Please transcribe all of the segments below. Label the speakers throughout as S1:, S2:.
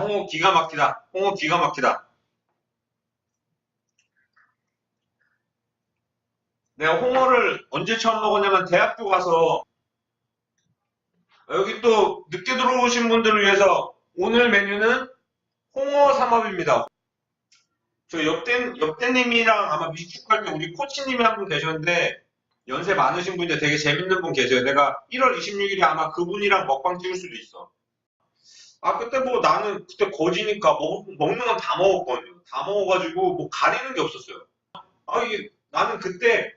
S1: 홍어 기가 막히다. 홍어 기가 막히다. 내가 홍어를 언제 처음 먹었냐면 대학교 가서 여기 또 늦게 들어오신 분들을 위해서 오늘 메뉴는 홍어 삼합입니다. 저 옆대, 옆대님이랑 아마 미축할 때 우리 코치님이 한 분 계셨는데 연세 많으신 분인데 되게 재밌는 분 계세요. 내가 1월 26일에 아마 그분이랑 먹방 찍을 수도 있어. 아 그때 뭐 나는 그때 거지니까 먹, 먹는 건 다 먹었거든요. 다 먹어가지고 뭐 가리는 게 없었어요. 아 이게 나는 그때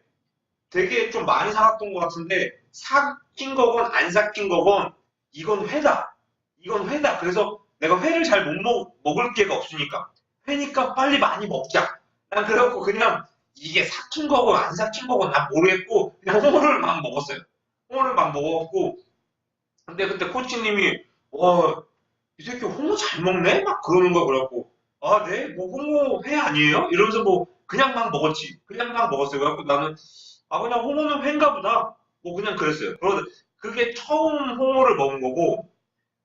S1: 되게 좀 많이 사갔던 것 같은데 삭힌 거건 안 삭힌 거건 이건 회다. 이건 회다. 그래서 내가 회를 잘 못 먹을 기회가 없으니까 회니까 빨리 많이 먹자. 난 그래갖고 그냥 이게 삭힌 거건 안 삭힌 거건 난 모르겠고 그냥 홍어를 막 먹었어요. 홍어를 막 먹었고 근데 그때 코치님이 와 이 새끼 홍어 잘 먹네? 막 그러는 거야 그래갖고 아 네? 뭐 홍어 회 아니에요? 이러면서 뭐 그냥 막 먹었지. 그냥 막 먹었어요. 그래갖고 나는 아 그냥 홍어는 회인가 보다. 뭐 그냥 그랬어요. 그러다 그게 처음 홍어를 먹은 거고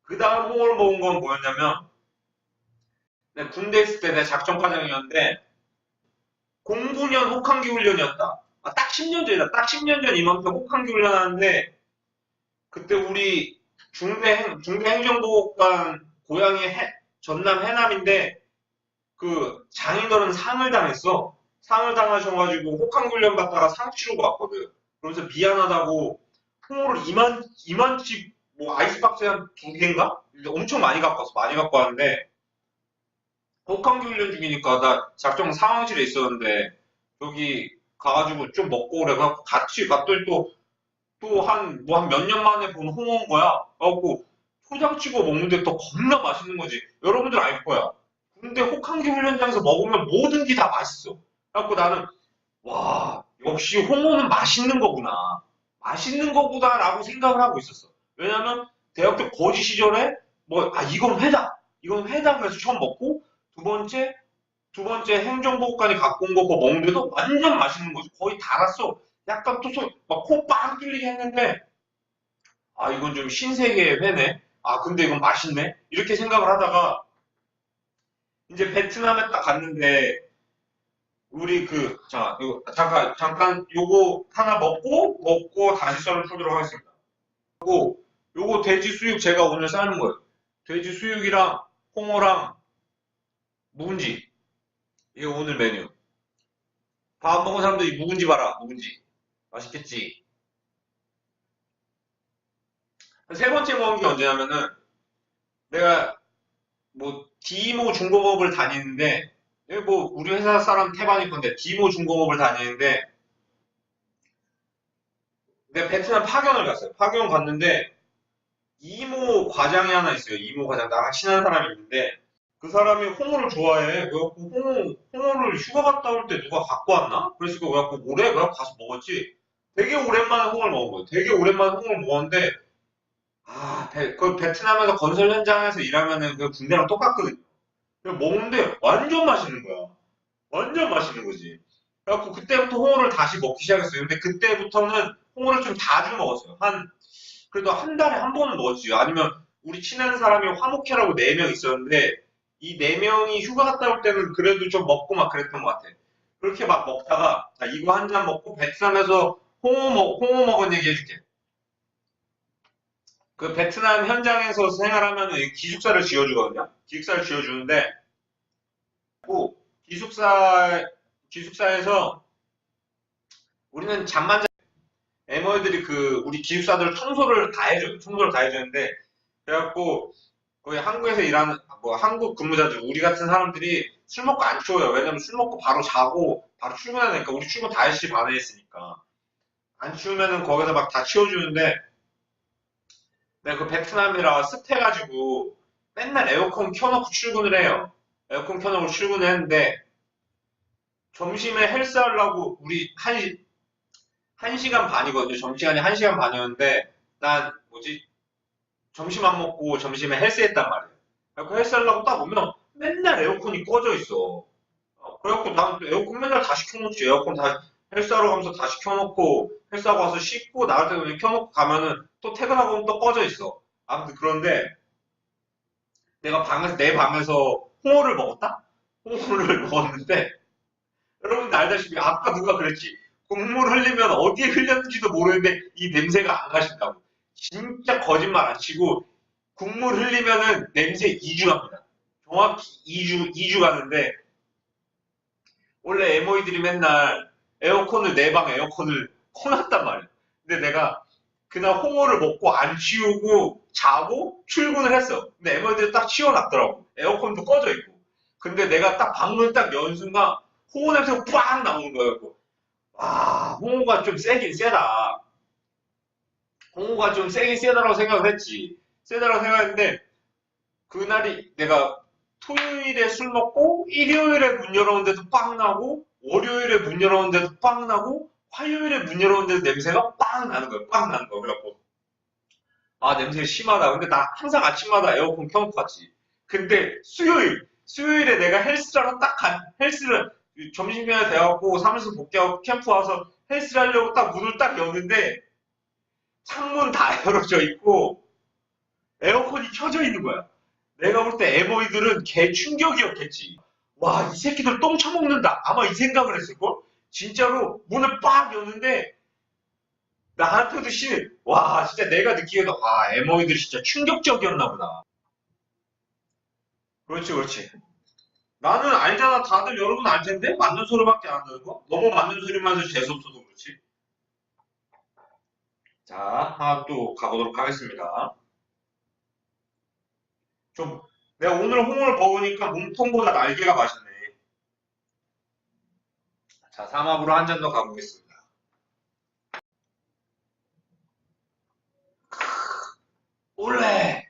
S1: 그 다음 홍어를 먹은 건 뭐였냐면 내가 군대 있을 때 내가 작전과장이었는데 09년 혹한기 훈련이었다. 아, 딱 10년 전이다. 딱 10년 전 이맘때 혹한기 훈련 하는데 그때 우리 중대, 행- 중대 행정보호관 고향이 해- 전남 해남인데 그 장인어른 상을 당했어. 상을 당하셔가지고 혹한기 훈련 받다가 상 치르고 왔거든. 그러면서 미안하다고 홍어를 2만, 2만씩 뭐 아이스박스에 한 두 개인가? 엄청 많이 갖고 왔어. 많이 갖고 왔는데 혹한기 훈련 중이니까 나 작전 상황실에 있었는데 여기 가가지고 좀 먹고 그래. 그래갖고 같이 갔더니 또, 또 한, 뭐 한 몇 년 만에 본 홍어인 거야. 그래갖고 초장 치고 먹는데 또 겁나 맛있는 거지. 여러분들 알 거야. 근데 혹한기 훈련장에서 먹으면 모든 게 다 맛있어. 그래갖고 나는, 와, 역시 홍어는 맛있는 거구나. 맛있는 거구나라고 생각을 하고 있었어. 왜냐면 대학교 거지 시절에 뭐, 아, 이건 회다. 이건 회다. 그래서 처음 먹고, 두 번째, 두 번째 행정보호관이 갖고 온 거 그거 먹는데도 완전 맛있는 거지. 거의 달았어. 약간 또 소, 막코 빵 뚫리게 했는데, 아, 이건 좀 신세계의 회네. 아, 근데 이건 맛있네. 이렇게 생각을 하다가, 이제 베트남에 딱 갔는데, 우리 그, 자, 이거, 잠깐, 잠깐, 요거 하나 먹고, 먹고 다시 썰을 풀도록 하겠습니다. 그리고, 요거 돼지 수육 제가 오늘 삶은 거예요. 돼지 수육이랑, 홍어랑, 묵은지. 이게 오늘 메뉴. 밥 먹은 사람들 이 묵은지 봐라, 묵은지. 맛있겠지? 세 번째 게 언제냐면은, 내가, 뭐, 디모 중공업을 다니는데, 여기 뭐, 우리 회사 사람 태반일 건데, 디모 중공업을 다니는데, 내가 베트남 파견을 갔어요. 파견 갔는데, 이모 과장이 하나 있어요. 이모 과장. 나랑 친한 사람이 있는데, 그 사람이 홍어를 좋아해. 그래갖고 홍어, 홍어를 휴가 갔다 올 때 누가 갖고 왔나? 그래서 그거 갖고 뭐래? 그래갖고 가서 먹었지. 되게 오랜만에 홍어를 먹은 거예요. 되게 오랜만에 홍어를 먹었는데, 아, 베, 그 베트남에서 건설 현장에서 일하면은 그 군대랑 똑같거든요. 먹는데 완전 맛있는 거야. 완전 맛있는 거지. 그래갖고 그때부터 홍어를 다시 먹기 시작했어요. 근데 그때부터는 홍어를 좀 자주 먹었어요. 한, 그래도 한 달에 한 번은 먹었지. 아니면 우리 친한 사람이 화목회라고 네 명 있었는데, 이 네 명이 휴가 갔다 올 때는 그래도 좀 먹고 막 그랬던 것 같아. 그렇게 막 먹다가, 자, 이거 한 잔 먹고 베트남에서 홍어 먹, 홍어 먹은 얘기 해줄게. 그 베트남 현장에서 생활하면 기숙사를 지어주거든요. 기숙사를 지어주는데, 그 기숙사, 기숙사에서 우리는 잠만 자, 에머들이 그, 우리 기숙사들 청소를 다 해줘요. 청소를 다 해주는데, 그래갖고, 거기 한국에서 일하는, 뭐, 한국 근무자들, 우리 같은 사람들이 술 먹고 안 치워요. 왜냐면 술 먹고 바로 자고, 바로 출근해야 되니까, 우리 출근 5시 반에 했으니까. 안 치우면은 거기서 막 다 치워주는데, 내가 그 베트남이라 습해가지고, 맨날 에어컨 켜놓고 출근을 해요. 에어컨 켜놓고 출근을 했는데, 점심에 헬스 하려고, 우리 한, 시- 한 시간 반이거든요. 점심시간이 한 시간 반이었는데, 난, 뭐지, 점심 안 먹고 점심에 헬스 했단 말이에요. 그래서 헬스 하려고 딱 오면 맨날 에어컨이 꺼져 있어. 어, 그래갖고 난 에어컨 맨날 다시 켜놓지. 에어컨 다, 헬스하러 가면서 다시 켜놓고, 헬스하고 와서 씻고 나갈 때 그냥 켜놓고 가면은 또 퇴근하고 오면 또 꺼져 있어. 아무튼 그런데, 내가 방에서 내 방에서 홍어를 먹었다? 홍어를 먹었는데 여러분 알다시피 아까 누가 그랬지 국물 흘리면 어디에 흘렸는지도 모르는데 이 냄새가 안 가신다고 진짜 거짓말 안 치고 국물 흘리면은 냄새 2주 갑니다 정확히 2주 2주 가는데 원래 에모이들이 맨날 에어컨을 내 방 에어컨을 커놨단 말이야 근데 내가 그날 홍어를 먹고 안 치우고 자고 출근을 했어. 근데 에머들이 딱 치워놨더라고. 에어컨도 꺼져 있고. 근데 내가 딱 방문 딱 연 순간 홍어 냄새가 빡 나오는 거였고. 와, 홍어가 좀 세긴 세다. 홍어가 좀 세긴 세다라고 생각을 했지. 세다라고 생각했는데 그날이 내가 토요일에 술 먹고 일요일에 문 열었는데도 빵 나고 월요일에 문 열었는데도 빵 나고 화요일에 문 열었는데도 냄새가 빵 나는 거야. 빵 나는 거야. 그래갖고 아 냄새 심하다. 근데 나 항상 아침마다 에어컨 켜놓고 갔지. 근데 수요일 수요일에 내가 헬스라로 딱 간, 헬스를 점심시간에 돼갖고 사무실 복귀하고 캠프 와서 헬스를 하려고 딱 문을 딱 여는데 창문 다 열어져 있고 에어컨이 켜져 있는 거야. 내가 볼 때 에보이들은 개 충격이었겠지. 와, 이 새끼들 똥 처먹는다. 아마 이 생각을 했을걸? 진짜로 문을 빡 여는데 나한테도 신이 와 진짜 내가 느끼기에도 아 에모이들이 진짜 충격적이었나 보다. 그렇지 그렇지. 나는 알잖아. 다들 여러분 알 텐데? 맞는 소리밖에 안 거? 너무 맞는 소리만 해서 재수없어서 그렇지. 자 하나 또 가보도록 하겠습니다. 좀 내가 오늘 홍어를 먹으니까 몸통보다 날개가 맛있네. 자 삼합으로 한 잔 더 가보겠습니다. 올레